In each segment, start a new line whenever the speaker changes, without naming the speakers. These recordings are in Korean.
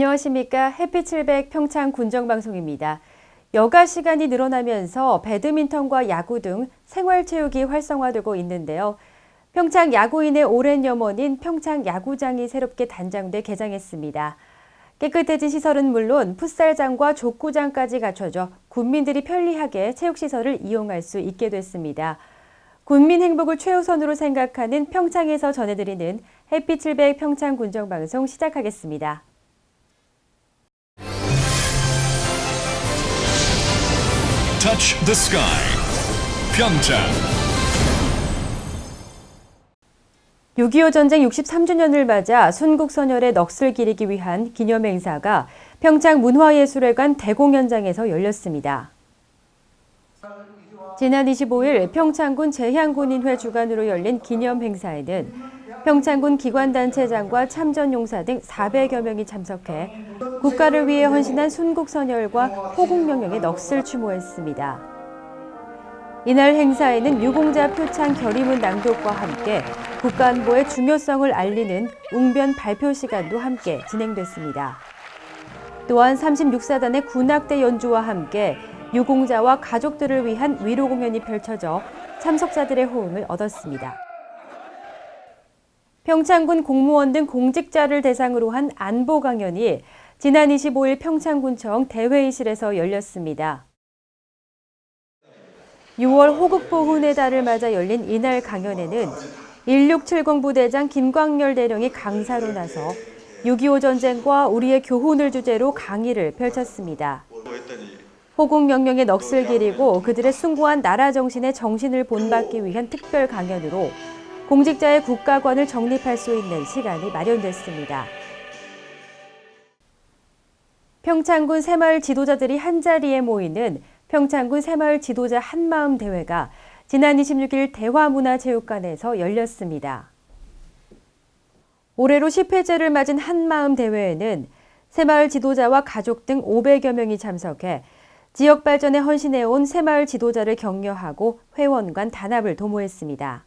안녕하십니까. 해피 700 평창 군정방송입니다. 여가 시간이 늘어나면서 배드민턴과 야구 등 생활체육이 활성화되고 있는데요. 평창 야구인의 오랜 염원인 평창 야구장이 새롭게 단장돼 개장했습니다. 깨끗해진 시설은 물론 풋살장과 족구장까지 갖춰져 군민들이 편리하게 체육시설을 이용할 수 있게 됐습니다. 군민 행복을 최우선으로 생각하는 평창에서 전해드리는 햇빛 700 평창 군정방송 시작하겠습니다.
Touch the sky. Pyeongchang.
6.25 전쟁 63주년을 맞아 순국 선열의 넋을 기리기 위한 기념 행사가 평창 문화예술회관 대공연장에서 열렸습니다. 지난 25일 평창군 재향군인회 주관으로 열린 기념 행사에는 평창군 기관단체장과 참전용사 등 400여 명이 참석해 국가를 위해 헌신한 순국선열과 호국명령의 넋을 추모했습니다. 이날 행사에는 유공자 표창 결의문 낭독과 함께 국가안보의 중요성을 알리는 웅변 발표 시간도 함께 진행됐습니다. 또한 36사단의 군악대 연주와 함께 유공자와 가족들을 위한 위로 공연이 펼쳐져 참석자들의 호응을 얻었습니다. 평창군 공무원 등 공직자를 대상으로 한 안보 강연이 지난 25일 평창군청 대회의실에서 열렸습니다. 6월 호국보훈의 달을 맞아 열린 이날 강연에는 1670 부대장 김광열 대령이 강사로 나서 6.25 전쟁과 우리의 교훈을 주제로 강의를 펼쳤습니다. 호국명령의 넋을 기리고 그들의 숭고한 나라 정신의 정신을 본받기 위한 특별 강연으로 공직자의 국가관을 정립할 수 있는 시간이 마련됐습니다. 평창군 새마을 지도자들이 한자리에 모이는 평창군 새마을 지도자 한마음 대회가 지난 26일 대화문화체육관에서 열렸습니다. 올해로 10회째를 맞은 한마음 대회에는 새마을 지도자와 가족 등 500여 명이 참석해 지역 발전에 헌신해온 새마을 지도자를 격려하고 회원 간 단합을 도모했습니다.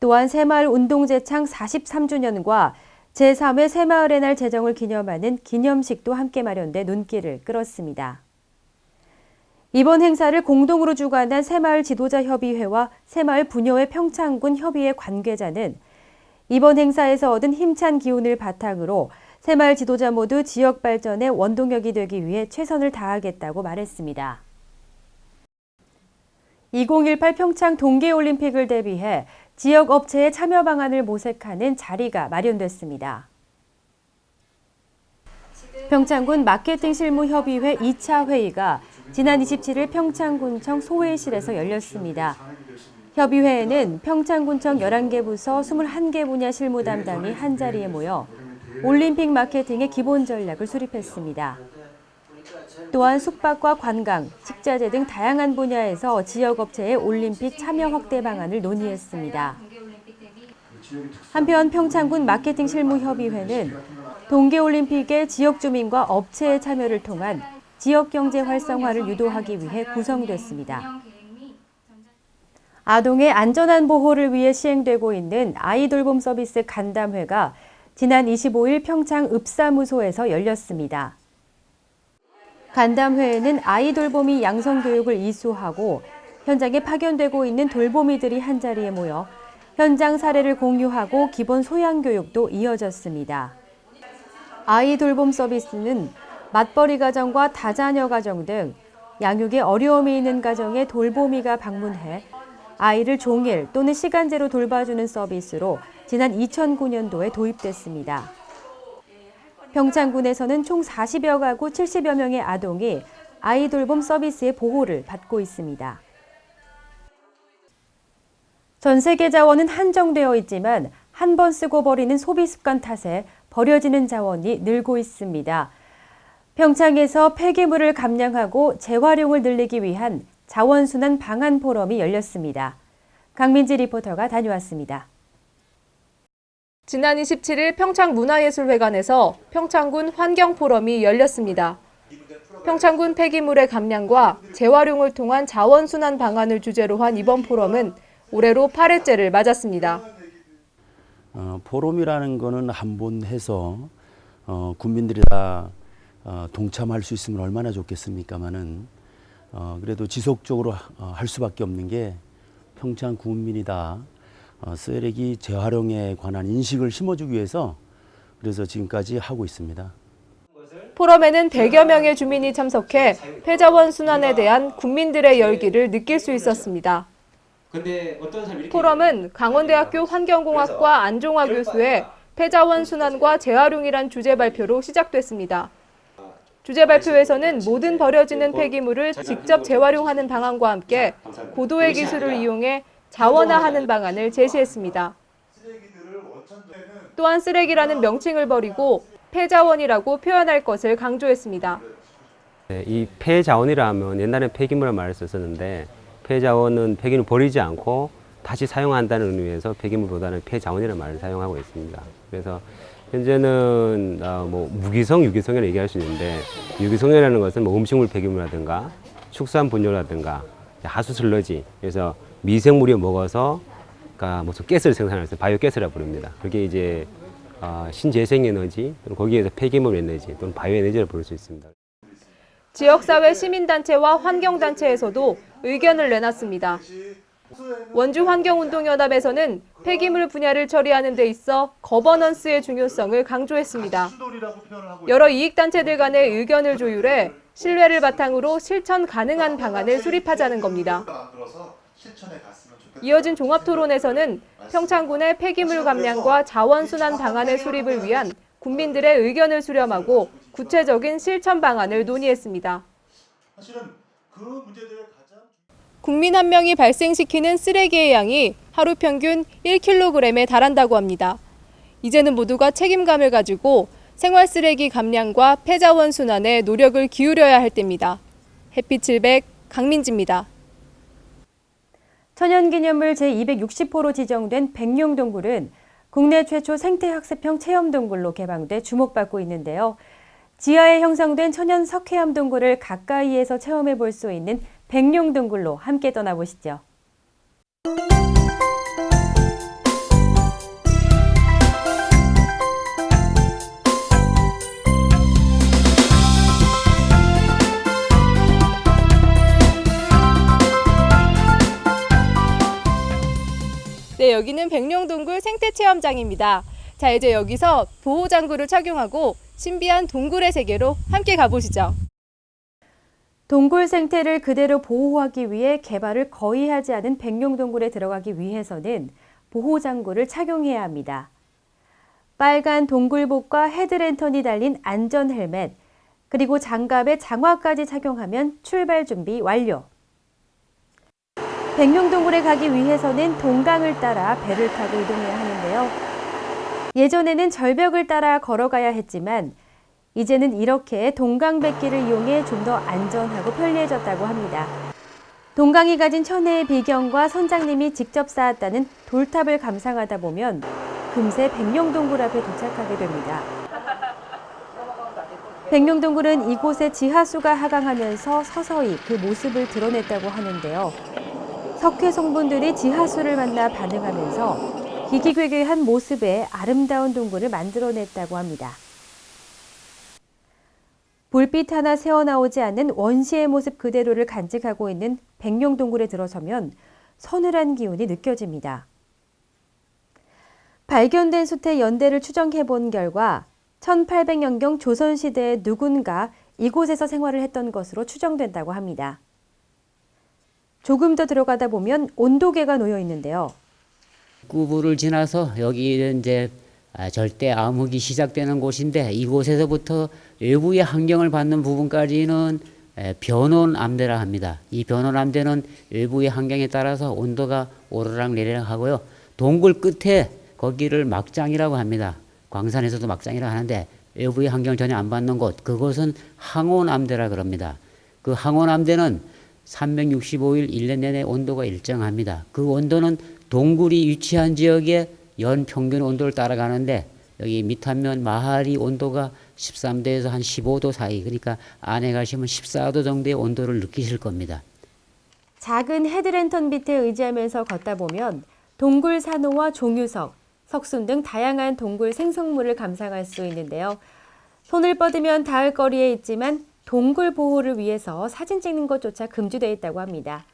또한 새마을 운동제창 43주년과 제3회 새마을의 날 제정을 기념하는 기념식도 함께 마련돼 눈길을 끌었습니다. 이번 행사를 공동으로 주관한 새마을 지도자협의회와 새마을 부녀회 평창군 협의회 관계자는 이번 행사에서 얻은 힘찬 기운을 바탕으로 새마을 지도자 모두 지역 발전의 원동력이 되기 위해 최선을 다하겠다고 말했습니다. 2018 평창 동계올림픽을 대비해 지역 업체의 참여 방안을 모색하는 자리가 마련됐습니다. 평창군 마케팅 실무 협의회 2차 회의가 지난 27일 평창군청 소회실에서 열렸습니다. 협의회에는 평창군청 11개 부서 21개 분야 실무 담당이 한자리에 모여 올림픽 마케팅의 기본 전략을 수립했습니다. 또한 숙박과 관광, 식자재 등 다양한 분야에서 지역업체의 올림픽 참여 확대 방안을 논의했습니다. 한편 평창군 마케팅 실무협의회는 동계올림픽의 지역 주민과 업체의 참여를 통한 지역 경제 활성화를 유도하기 위해 구성됐습니다. 아동의 안전한 보호를 위해 시행되고 있는 아이돌봄 서비스 간담회가 지난 25일 평창 읍사무소에서 열렸습니다. 간담회에는 아이 돌봄이 양성 교육을 이수하고 현장에 파견되고 있는 돌보미들이 한자리에 모여 현장 사례를 공유하고 기본 소양 교육도 이어졌습니다. 아이 돌봄 서비스는 맞벌이 가정과 다자녀 가정 등 양육에 어려움이 있는 가정에 돌보미가 방문해 아이를 종일 또는 시간제로 돌봐주는 서비스로 지난 2009년도에 도입됐습니다. 평창군에서는 총 40여 가구 70여 명의 아동이 아이돌봄 서비스의 보호를 받고 있습니다. 전 세계 자원은 한정되어 있지만 한 번 쓰고 버리는 소비 습관 탓에 버려지는 자원이 늘고 있습니다. 평창에서 폐기물을 감량하고 재활용을 늘리기 위한 자원순환 방안 포럼이 열렸습니다. 강민지 리포터가 다녀왔습니다.
지난 27일 평창문화예술회관에서 평창군 환경포럼이 열렸습니다. 평창군 폐기물의 감량과 재활용을 통한 자원순환 방안을 주제로 한 이번 포럼은 올해로 8회째를 맞았습니다.
어, 포럼이라는 거는 한 번 해서 어, 군민들이 다 어, 동참할 수 있으면 얼마나 좋겠습니까마는 어, 그래도 지속적으로 어, 할 수밖에 없는 게 평창 군민이 다 어, 쓰레기 재활용에 관한 인식을 심어주기 위해서 그래서 지금까지 하고 있습니다.
포럼에는 100여 명의 주민이 참석해 폐자원 순환에 대한 국민들의 열기를 느낄 수 있었습니다. 포럼은 강원대학교 환경공학과 안종화 교수의 폐자원 순환과 재활용이란 주제 발표로 시작됐습니다. 주제 발표에서는 모든 버려지는 폐기물을 직접 재활용하는 방안과 함께 고도의 기술을 이용해 자원화하는 방안을 제시했습니다. 또한 쓰레기라는 명칭을 버리고 폐자원이라고 표현할 것을 강조했습니다.
네, 이 폐자원이라 하면 옛날엔 폐기물을 말을 썼었는데 폐자원은 폐기물 버리지 않고 다시 사용한다는 의미에서 폐기물보다는 폐자원이라는 말을 사용하고 있습니다. 그래서 현재는 어, 뭐 무기성, 유기성이라 얘기할 수 있는데 유기성이라는 것은 뭐 음식물 폐기물이라든가 축산 분뇨라든가 하수 슬러지 그래서 미생물이 먹어서 그러니까 무슨 가스를 생산해서 바이오 가스라 부릅니다. 그게 이제 어, 신재생 에너지 또는 거기에서 폐기물 에너지 또는 바이오 에너지를 부를 수 있습니다.
지역사회 시민단체와 환경단체에서도 의견을 내놨습니다. 원주 환경운동연합에서는 폐기물 분야를 처리하는 데 있어 거버넌스의 중요성을 강조했습니다. 여러 이익단체들 간의 의견을 조율해 신뢰를 바탕으로 실천 가능한 방안을 수립하자는 겁니다. 이어진 종합토론에서는 평창군의 폐기물 감량과 자원순환 방안의 수립을 위한 국민들의 의견을 수렴하고 구체적인 실천 방안을 논의했습니다. 국민 한 명이 발생시키는 쓰레기의 양이 하루 평균 1kg에 달한다고 합니다. 이제는 모두가 책임감을 가지고 생활 쓰레기 감량과 폐자원 순환에 노력을 기울여야 할 때입니다. 햇빛 700 강민지입니다.
천연기념물 제260호로 지정된 백룡동굴은 국내 최초 생태학습형 체험동굴로 개방돼 주목받고 있는데요. 지하에 형성된 천연 석회암 동굴을 가까이에서 체험해 볼 수 있는 백룡동굴로 함께 떠나보시죠.
네, 여기는 백룡동굴 생태체험장입니다. 자, 이제 여기서 보호장구를 착용하고 신비한 동굴의 세계로 함께 가보시죠.
동굴 생태를 그대로 보호하기 위해 개발을 거의 하지 않은 백룡동굴에 들어가기 위해서는 보호장구를 착용해야 합니다. 빨간 동굴복과 헤드랜턴이 달린 안전 헬멧, 그리고 장갑에 장화까지 착용하면 출발 준비 완료. 백룡동굴에 가기 위해서는 동강을 따라 배를 타고 이동해야 하는데요. 예전에는 절벽을 따라 걸어가야 했지만 이제는 이렇게 동강백기를 이용해 좀 더 안전하고 편리해졌다고 합니다. 동강이 가진 천혜의 비경과 선장님이 직접 쌓았다는 돌탑을 감상하다 보면 금세 백룡동굴 앞에 도착하게 됩니다. 백룡동굴은 이곳의 지하수가 하강하면서 서서히 그 모습을 드러냈다고 하는데요. 석회 성분들이 지하수를 만나 반응하면서 기기괴괴한 모습의 아름다운 동굴을 만들어냈다고 합니다. 불빛 하나 새어나오지 않는 원시의 모습 그대로를 간직하고 있는 백룡 동굴에 들어서면 서늘한 기운이 느껴집니다. 발견된 숫의 연대를 추정해 본 결과 1800년경 조선시대에 누군가 이곳에서 생활을 했던 것으로 추정된다고 합니다. 조금 더 들어가다 보면 온도계가 놓여 있는데요.
구부를 지나서 여기는 이제 아, 절대 암흑이 시작되는 곳인데 이곳에서부터 외부의 환경을 받는 부분까지는 에, 변온 암대라 합니다. 이 변온 암대는 외부의 환경에 따라서 온도가 오르락 내리락 하고요. 동굴 끝에 거기를 막장이라고 합니다. 광산에서도 막장이라고 하는데 외부의 환경 전혀 안 받는 곳 그곳은 항온 암대라 그럽니다. 그 항온 암대는 365일 1년 내내 온도가 일정합니다. 그 온도는 동굴이 위치한 지역의 연 평균 온도를 따라가는데 여기 밑한면 마하리 온도가 13도에서 한 15도 사이 그러니까 안에 가시면 14도 정도의 온도를 느끼실 겁니다.
작은 헤드랜턴 밑에 의지하면서 걷다 보면 동굴 산호와 종유석, 석순 등 다양한 동굴 생성물을 감상할 수 있는데요. 손을 뻗으면 닿을 거리에 있지만 동굴 보호를 위해서 사진 찍는 것조차 금지되어 있다고 합니다.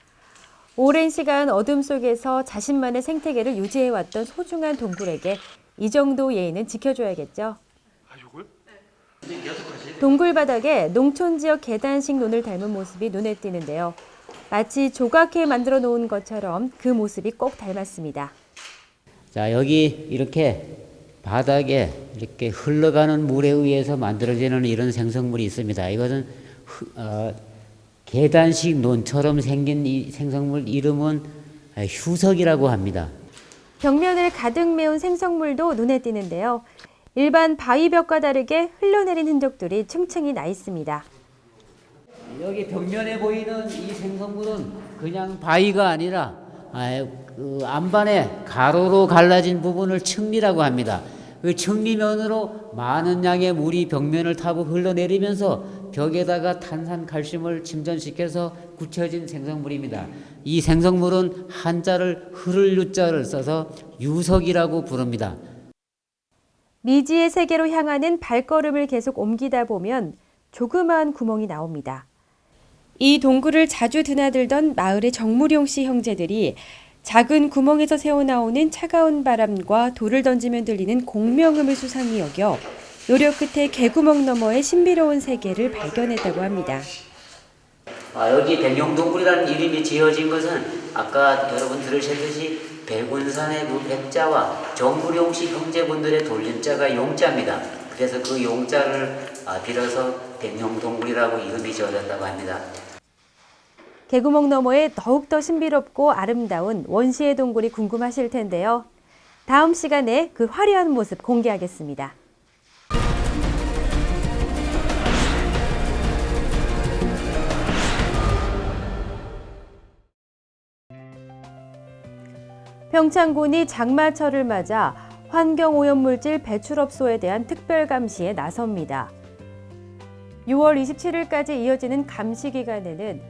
오랜 시간 어둠 속에서 자신만의 생태계를 유지해왔던 소중한 동굴에게 이 정도 예의는 지켜줘야겠죠. 동굴 바닥에 농촌 지역 계단식 논을 닮은 모습이 눈에 띄는데요. 마치 조각해 만들어 놓은 것처럼 그 모습이 꼭 닮았습니다.
자, 여기 이렇게 바닥에 이렇게 흘러가는 물에 의해서 만들어지는 이런 생성물이 있습니다. 이것은 흐- 어, 계단식 논처럼 생긴 이 생성물 이름은 휴석이라고 합니다.
벽면을 가득 메운 생성물도 눈에 띄는데요. 일반 바위벽과 다르게 흘러내린 흔적들이 층층이 나 있습니다.
여기 벽면에 보이는 이 생성물은 그냥 바위가 아니라 아, 그 안반에 가로로 갈라진 부분을 층리라고 합니다. 그 층리면으로 많은 양의 물이 벽면을 타고 흘러내리면서 벽에다가 탄산 칼슘을 침전시켜서 굳혀진 생성물입니다. 이 생성물은 한자를 흐를 유자를 써서 유석이라고 부릅니다.
미지의 세계로 향하는 발걸음을 계속 옮기다 보면 조그마한 구멍이 나옵니다. 이 동굴을 자주 드나들던 마을의 정무룡 씨 형제들이 작은 구멍에서 새어나오는 차가운 바람과 돌을 던지면 들리는 공명음을 수상히 여겨 노력 끝에 개구멍 너머의 신비로운 세계를 발견했다고 합니다.
아, 여기 백룡동굴이라는 이름이 지어진 것은 아까 여러분 들으셨듯이 백운산의 그 백자와 정무룡씨 형제분들의 돌림자가 용자입니다. 그래서 그 용자를 아, 빌어서 백룡동굴이라고 이름이 지어졌다고 합니다.
개구멍 너머에 더욱더 신비롭고 아름다운 원시의 동굴이 궁금하실 텐데요. 다음 시간에 그 화려한 모습 공개하겠습니다. 평창군이 장마철을 맞아 환경오염물질 배출업소에 대한 특별 감시에 나섭니다. 6월 27일까지 이어지는 감시 기간에는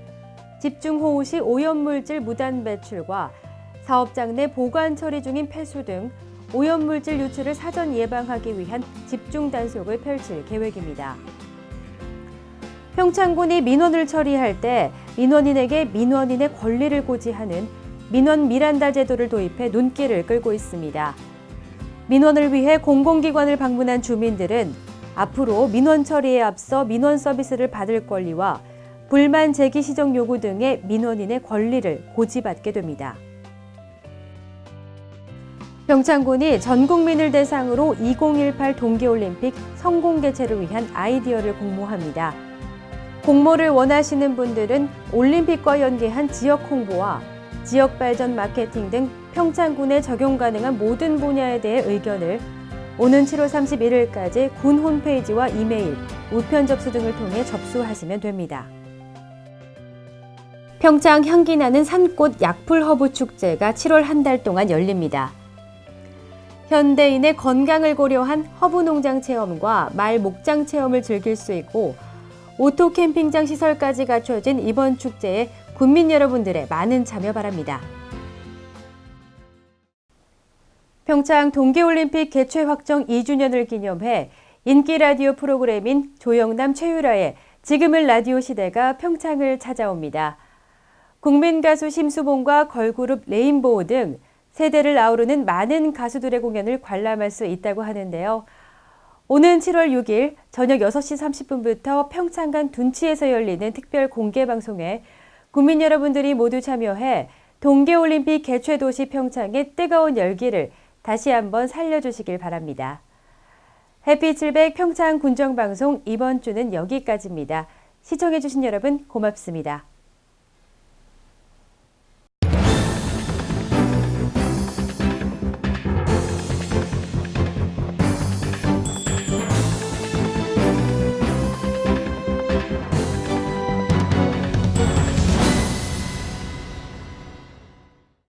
집중호우 시 오염물질 무단 배출과 사업장 내 보관 처리 중인 폐수 등 오염물질 유출을 사전 예방하기 위한 집중 단속을 펼칠 계획입니다. 평창군이 민원을 처리할 때 민원인에게 민원인의 권리를 고지하는 민원 미란다 제도를 도입해 눈길을 끌고 있습니다. 민원을 위해 공공기관을 방문한 주민들은 앞으로 민원 처리에 앞서 민원 서비스를 받을 권리와 불만 제기 시정 요구 등의 민원인의 권리를 고지받게 됩니다. 평창군이 전 국민을 대상으로 2018 동계올림픽 성공 개최를 위한 아이디어를 공모합니다. 공모를 원하시는 분들은 올림픽과 연계한 지역 홍보와 지역 발전 마케팅 등 평창군에 적용 가능한 모든 분야에 대해 의견을 오는 7월 31일까지 군 홈페이지와 이메일, 우편 접수 등을 통해 접수하시면 됩니다. 평창 향기 나는 산꽃 약풀 허브 축제가 7월 한 달 동안 열립니다. 현대인의 건강을 고려한 허브 농장 체험과 말 목장 체험을 즐길 수 있고 오토 캠핑장 시설까지 갖춰진 이번 축제에 국민 여러분들의 많은 참여 바랍니다. 평창 동계올림픽 개최 확정 2주년을 기념해 인기 라디오 프로그램인 조영남 최유라의 지금은 라디오 시대가 평창을 찾아옵니다. 국민 가수 심수봉과 걸그룹 레인보우 등 세대를 아우르는 많은 가수들의 공연을 관람할 수 있다고 하는데요. 오는 7월 6일 저녁 6시 30분부터 평창간 둔치에서 열리는 특별 공개 방송에 국민 여러분들이 모두 참여해 동계올림픽 개최 도시 평창의 뜨거운 열기를 다시 한번 살려주시길 바랍니다. 해피 700 평창 군정방송 이번 주는 여기까지입니다. 시청해주신 여러분 고맙습니다.